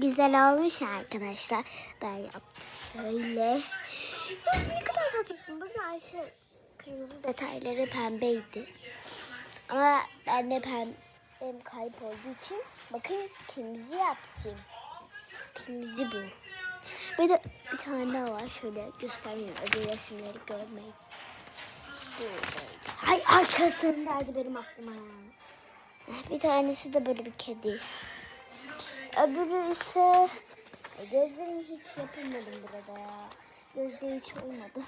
güzel olmuş arkadaşlar. Ben yaptım şöyle. Ya ne kadar tatlısın. Burada Ayşe kırmızı detayları pembeydi. Ama ben de pembem kayıp olduğu için bakın kırmızı yaptım. Kırmızı bu. Bir de bir tane daha var. Şöyle göstereyim. Öbür resimleri görmeyin. Ay arkasındaydı benim aklıma. Bir tanesi de böyle bir kedi. Öbürü ise gözlerimi hiç yapamadım burada ya. Gözde hiç olmadı.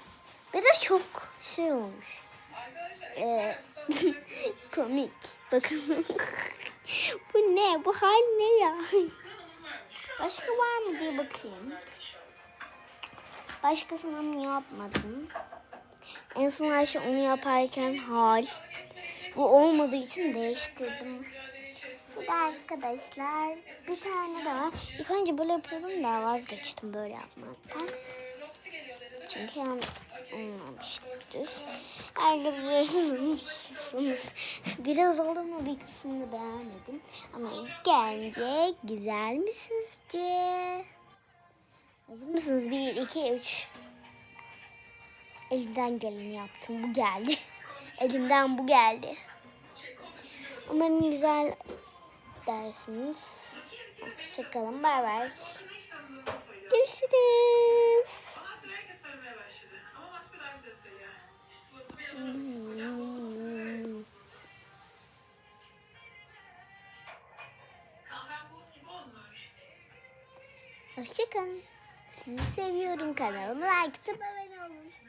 Bir de çok şey olmuş. Ee, komik. Bakın. bu ne? Bu hal ne ya? Başka var mı diye bakayım. Başkasına mı yapmadım? En son Ayşe onu yaparken hal. Bu olmadığı için değiştirdim. Bu da arkadaşlar bir tane daha. İlk önce böyle yapıyordum da vazgeçtim böyle yapmaktan. Çünkü yan olmamıştı düz. Biraz oldu mu bir kısmını beğenmedim. Ama ilk gelince güzel mi sizce? Hazır mısınız? Bir, iki, üç. Elimden geleni yaptım. Bu geldi. Elimden bu geldi. Umarım güzel dersiniz. Hoşçakalın. Bay bay. Görüşürüz. Hoşçakalın. Sizi seviyorum. Kanalıma like atıp abone